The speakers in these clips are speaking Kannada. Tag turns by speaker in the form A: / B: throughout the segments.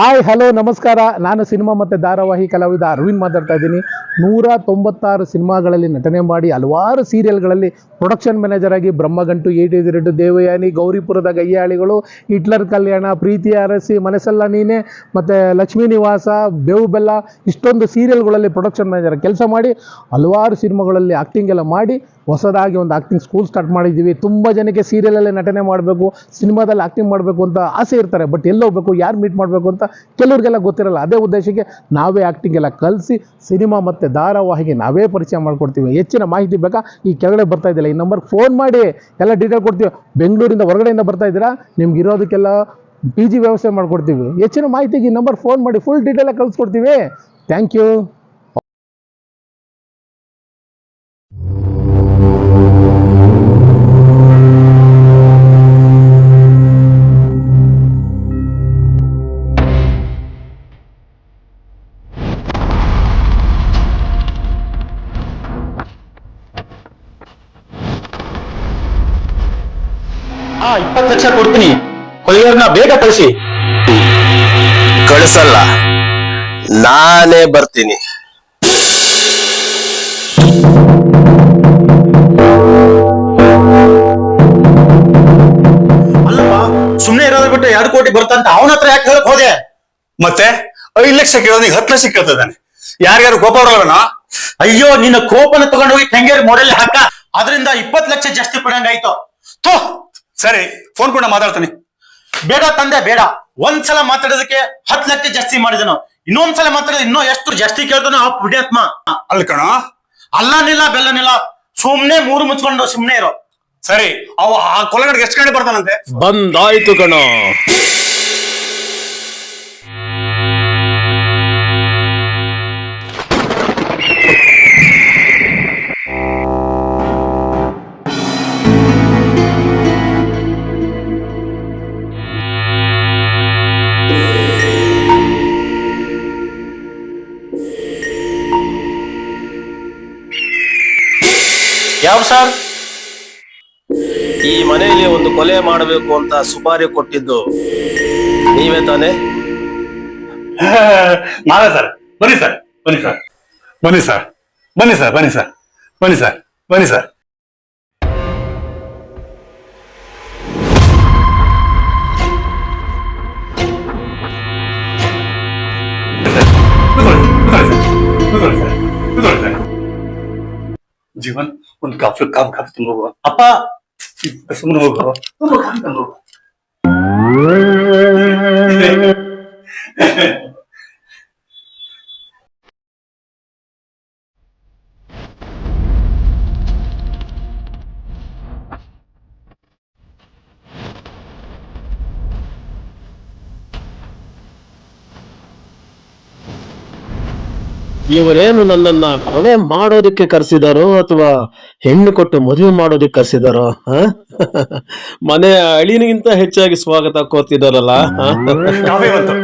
A: ಹಾಯ್ ಹಲೋ ನಮಸ್ಕಾರ. ನಾನು ಸಿನಿಮಾ ಮತ್ತು ಧಾರಾವಾಹಿ ಕಲಾವಿದ ಅರವಿಂದ್ ಮಾತಾಡ್ತಾ ಇದ್ದೀನಿ. ನೂರ ತೊಂಬತ್ತಾರು ಸಿನಿಮಾಗಳಲ್ಲಿ ನಟನೆ ಮಾಡಿ ಹಲವಾರು ಸೀರಿಯಲ್ಗಳಲ್ಲಿ ಪ್ರೊಡಕ್ಷನ್ ಮ್ಯಾನೇಜರ್ ಆಗಿ ಬ್ರಹ್ಮಗಂಟು ಏಟಿ ಎರಡು, ದೇವಯಾನಿ, ಗೌರಿಪುರದ ಗಯ್ಯಾಳಿಗಳು, ಹಿಟ್ಲರ್ ಕಲ್ಯಾಣ, ಪ್ರೀತಿ ಅರಸಿ ಮನಸಲ್ಲ ನೀನೆ, ಮತ್ತು ಲಕ್ಷ್ಮೀ ನಿವಾಸ, ಬೇವು ಬೆಲ್ಲ, ಇಷ್ಟೊಂದು ಸೀರಿಯಲ್ಗಳಲ್ಲಿ ಪ್ರೊಡಕ್ಷನ್ ಮ್ಯಾನೇಜರ್ ಕೆಲಸ ಮಾಡಿ ಹಲವಾರು ಸಿನಿಮಾಗಳಲ್ಲಿ ಆ್ಯಕ್ಟಿಂಗ್ ಎಲ್ಲ ಮಾಡಿ ಹೊಸದಾಗಿ ಒಂದು ಆ್ಯಕ್ಟಿಂಗ್ ಸ್ಕೂಲ್ ಸ್ಟಾರ್ಟ್ ಮಾಡಿದ್ದೀವಿ. ತುಂಬ ಜನಕ್ಕೆ ಸೀರಿಯಲಲ್ಲೇ ನಟನೆ ಮಾಡಬೇಕು, ಸಿನಿಮಾದಲ್ಲಿ ಆ್ಯಕ್ಟಿಂಗ್ ಮಾಡಬೇಕು ಅಂತ ಆಸೆ ಇರ್ತಾರೆ. ಬಟ್ ಎಲ್ಲಿ ಹೋಗಬೇಕು, ಯಾರು ಮೀಟ್ ಮಾಡಬೇಕು ಅಂತ ಕೆಲವ್ರಿಗೆಲ್ಲ ಗೊತ್ತಿರಲ್ಲ. ಅದೇ ಉದ್ದೇಶಕ್ಕೆ ನಾವೇ ಆ್ಯಕ್ಟಿಂಗೆಲ್ಲ ಕಲಿಸಿ ಸಿನಿಮಾ ಮತ್ತು ಧಾರಾವಾಹಿಗೆ ನಾವೇ ಪರಿಚಯ ಮಾಡಿಕೊಡ್ತೀವಿ. ಹೆಚ್ಚಿನ ಮಾಹಿತಿ ಬೇಕಾ? ಈ ಕೆಳಗಡೆ ಬರ್ತಾ ಇದ್ದಿಲ್ಲ ಈ ನಂಬರ್ಗೆ ಫೋನ್ ಮಾಡಿ ಎಲ್ಲ ಡೀಟೇಲ್ ಕೊಡ್ತೀವಿ. ಬೆಂಗಳೂರಿಂದ ಹೊರಗಡೆಯಿಂದ ಬರ್ತಾ ಇದ್ದೀರಾ? ನಿಮ್ಗೆ ಇರೋದಕ್ಕೆಲ್ಲ ಪಿ ಜಿ ವ್ಯವಸ್ಥೆ ಮಾಡಿಕೊಡ್ತೀವಿ. ಹೆಚ್ಚಿನ ಮಾಹಿತಿಗೆ ಈ ನಂಬರ್ ಫೋನ್ ಮಾಡಿ ಫುಲ್ ಡೀಟೇಲಾಗಿ ಕಳಿಸ್ಕೊಡ್ತೀವಿ. ಥ್ಯಾಂಕ್ ಯು
B: ಹಾ ಇಪ್ಪತ್ತು ಲಕ್ಷ ಕೊಡ್ತೀನಿ. ಕೊಲೆಗಾರನ ಬೇಗ ಕಳಿಸಿ.
C: ಕಳಿಸಲ್ಲ. ನಾನೇ ಬರ್ತೀನಿ.
B: ಅಲ್ಲಪ್ಪ ಸುಮ್ನೆ ಇರೋದ್ ಬಿಟ್ಟು ಎರಡು ಕೋಟಿ ಬರ್ತಂತ ಅವನ ಹತ್ರ ಯಾಕೆ ಹೇಳಕ್ ಹೋದೆ?
D: ಮತ್ತೆ ಐದ್ ಲಕ್ಷ ಕೇಳೋನಿಗೆ ಹತ್ತು ಲಕ್ಷ ಕೇಳ್ತಿದ್ದಾನೆ. ಯಾರ್ಯಾರು ಕೋಪ ಬರೋಣ
B: ಅಯ್ಯೋ ನಿನ್ನ ಕೋಪನ ತಗೊಂಡೋಗಿ ಕೆಂಗೇರಿ ಮೊಡಲ್ ಹಾಕ. ಅದರಿಂದ ಇಪ್ಪತ್ತು ಲಕ್ಷ ಜಾಸ್ತಿ ಪಡಂಗಾಯ್ತು. ಥೋ!
D: ಸರಿ ಫೋನ್ ಕೂಡ ಮಾತಾಡ್ತಾನೆ.
B: ಬೇಡ ತಂದೆ ಬೇಡ. ಒಂದ್ಸಲ ಮಾತಾಡೋದಕ್ಕೆ ಹತ್ತು ಲಕ್ಷ ಜಾಸ್ತಿ ಮಾಡಿದನು. ಇನ್ನೊಂದ್ಸಲ ಮಾತಾಡೋದು ಇನ್ನೂ ಎಷ್ಟು ಜಾಸ್ತಿ ಕೇಳ್ತಾನೋ ಆ ಪುಣ್ಯಾತ್ಮ
D: ಅಲ್ಲಿ ಕಣ.
B: ಅಲ್ಲನಿಲ್ಲ ಬೆಲ್ಲನಿಲ್ಲ ಸುಮ್ನೆ ಮೂರು ಮುಚ್ಕೊಂಡು ಸುಮ್ನೆ ಇರೋ.
D: ಸರಿ ಅವ ಆ ಕೊಲಗಡೆ ಎಷ್ಟು ಗಂಟೆ ಬರ್ತಾನಂತೆ?
C: ಬಂದಾಯ್ತು ಕಣ.
B: ಯಾವ ಸರ್?
C: ಈ ಮನೆಯಲ್ಲಿ ಒಂದು ಕೊಲೆ ಮಾಡಬೇಕು ಅಂತ ಸುಪಾರಿ ಕೊಟ್ಟಿದ್ದು ನೀವೇ ತಾನೆ?
D: ನಾವೇ ಸರ್. ಬನ್ನಿ ಸರ್. ಬನ್ನಿ ಸರ್. ಬನ್ನಿ ಸರ್. ಬನ್ನಿ ಸರ್ ಬನ್ನಿ ಸರ್. ಬನ್ನಿ ಸರ್. ಬನ್ನಿ ಸರ್. ಜೀವನ್ ಒಂದು ಕಾಫಿ ಕಾಫಿ ಕಾಫಿ ತುಂಬ ಹೋಗುವ
B: ಅಪ್ಪ
D: ಸುಮ್ಮನೆ ಹೋಗುವ ತುಂಬ ಕಾಫಿ ತಂದು ಹೋಗುವ
C: ಇವರೇನು ನನ್ನನ್ನ ಕೊಲೆ ಮಾಡೋದಕ್ಕೆ ಕರೆಸಿದಾರೋ ಅಥವಾ ಹೆಣ್ಣು ಕೊಟ್ಟು ಮದುವೆ ಮಾಡೋದಕ್ಕೆ ಕರೆಸಿದಾರೋ ಮನೆ ಅಳಿನಿಗಿಂತ ಹೆಚ್ಚಾಗಿ ಸ್ವಾಗತ ಕೋತಿದಾರಲ್ಲ ಹ?
D: ಕಾಫಿ ಬಂತು.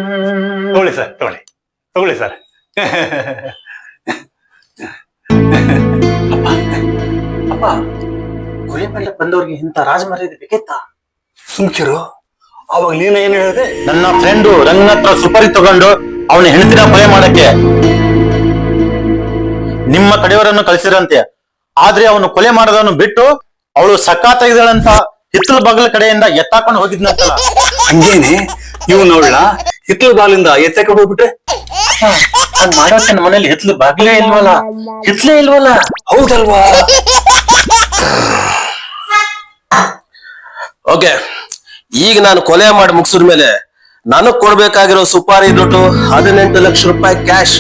D: ತಗೊಳ್ಳಿ ಸರ್ ತಗೊಳ್ಳಿ. ತಗೊಳ್ಳಿ ಸರ್.
B: ಅಪ್ಪ ಮೇಲೆ ಬಂದವ್ರಿಗೆ ಇಂಥ ರಾಜಮರ್ಯಾದೆ ಬೇಕಿತ್ತಾ?
D: ಸುಮ್ಕಿರು. ಅವಾಗ ನೀನು ಏನು ಹೇಳಿದೆ?
B: ನನ್ನ ಫ್ರೆಂಡು ರಂಗನ ಹತ್ರ ಸುಪಾರಿ ತಗೊಂಡು ಅವನ ಹೆಂಡತಿನ ಭಯ ಮಾಡಕ್ಕೆ ನಿಮ್ಮ ಕಡೆಯವರನ್ನು ಕಳಿಸಿರಂತೆ. ಆದ್ರೆ ಅವನು ಕೊಲೆ ಮಾಡೋದನ್ನು ಬಿಟ್ಟು ಅವಳು ಸಕ್ಕಾತಾಗಿದ್ದಾಳಂತ ಹಿತ್ತಲ ಬಾಗಿಲ ಕಡೆಯಿಂದ ಎತ್ತಾಕೊಂಡು ಹೋಗಿದ್ನಂತಲ್ಲ.
D: ಹಂಗೇನೆ? ಇವ್ ನೋಡ್ಲ ಹಿತ್ತಲ ಬಾಲಿಂದ ಎತ್ತಾಕೊಂಡು ಹೋಗ್ಬಿಟ್ಟೆ
B: ಹಂಗ್ ಮಾಡೋಕೆ ನಮ್ಮ ಮನೇಲಿ ಹಿತ್ಲು ಬಾಗಿಲೇ ಇಲ್ವಲ್ಲ? ಹಿತ್ಲೇ ಇಲ್ವಲ್ಲ?
D: ಹೌದಲ್ವಾ?
C: ಓಕೆ ಈಗ ನಾನು ಕೊಲೆ ಮಾಡಿ ಮುಗಿಸಿದ ಮೇಲೆ ನನಗ್ ಕೊಡ್ಬೇಕಾಗಿರೋ ಸುಪಾರಿ ದುಡ್ಡು ಹದಿನೆಂಟು ಲಕ್ಷ ರೂಪಾಯಿ ಕ್ಯಾಶ್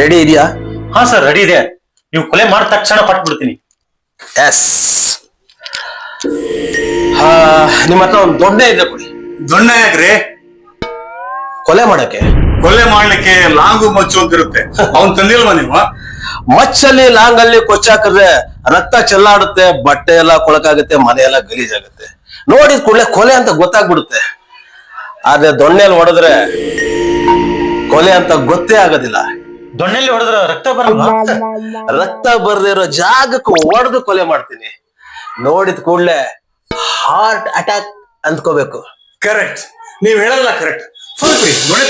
C: ರೆಡಿ ಇದೆಯಾ?
B: ಹಾ ಸರ್ ರೆಡಿ ಇದೆ. ನೀವು ಕೊಲೆ ಮಾಡಿದ ತಕ್ಷಣ ಕೊಟ್ಬಿಡ್ತೀನಿ.
C: ಎಸ್ ನಿಮ್ಮ ಹತ್ರ ಒಂದು ದೊಡ್ಡ ಇದೆ ಕೊಡಿ.
D: ದೊಣ್ಣೆ ಯಾಕ್ರಿ?
C: ಕೊಲೆ ಮಾಡಕ್ಕೆ?
D: ಕೊಲೆ ಮಾಡ್ಲಿಕ್ಕೆ ಲಾಂಗು ಮಚ್ಚು ಅಂತ ಇರುತ್ತೆ. ಅವನ್ ತಂದಿಲ್ವಾ ನೀವು?
C: ಮಚ್ಚಲ್ಲಿ ಲಾಂಗಲ್ಲಿ ಕೊಚ್ಚಾಕಿದ್ರೆ ರಕ್ತ ಚೆಲ್ಲಾಡುತ್ತೆ ಬಟ್ಟೆ ಎಲ್ಲ ಕೊಳಕಾಗುತ್ತೆ ಮನೆ ಎಲ್ಲ ಗಲೀಜಾಗುತ್ತೆ. ನೋಡಿದ ಕೂಡಲೇ ಕೊಲೆ ಅಂತ ಗೊತ್ತಾಗ್ಬಿಡುತ್ತೆ. ಆದ್ರೆ ದೊಣ್ಣೆಲ್ ಹೊಡೆದ್ರೆ ಕೊಲೆ ಅಂತ ಗೊತ್ತೇ ಆಗೋದಿಲ್ಲ.
B: ದೊಣ್ಣೆಲಿ ಹೊಡೆದ್ರ ರಕ್ತ ಬರ
C: ರಕ್ತ ಬರ್ದಿರೋ ಜಾಗಕ್ಕೆ ಹೊಡೆದು ಕೊಲೆ ಮಾಡ್ತೀನಿ. ನೋಡಿದ ಕೂಡಲೇ ಹಾರ್ಟ್ ಅಟ್ಯಾಕ್ ಅಂದ್ಕೋಬೇಕು.
D: ಕರೆಕ್ಟ್ ನೀವ್ ಹೇಳಲ್ಲ ಕರೆಕ್ಟ್ ಫಾಸ್ಟ್ ದೊಣ್ಣೆ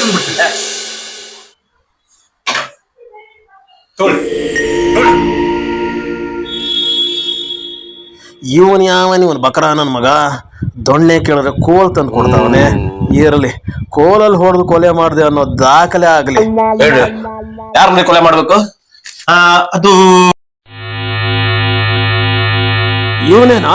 C: ಇವನ್ ಯಾವ ಇವನ್ ಬಕರ ನನ್ನ ಮಗ? ದೊಣ್ಣೆ ಕೇಳಿದ್ರೆ ಕೋಲ್ ತಂದು ಕೊಡ್ತಾವನೆ? ಇರಲಿ. ಕೋಲಲ್ಲಿ ಹೊಡೆದು ಕೊಲೆ ಮಾಡಿದೆ ಅನ್ನೋ ದಾಖಲೆ ಆಗ್ಲಿ. ಯಾರ ಕೊಲೆ ಮಾಡ್ಬೇಕು?
B: ಆ, ಅದು
C: ಇವನೇನಾ?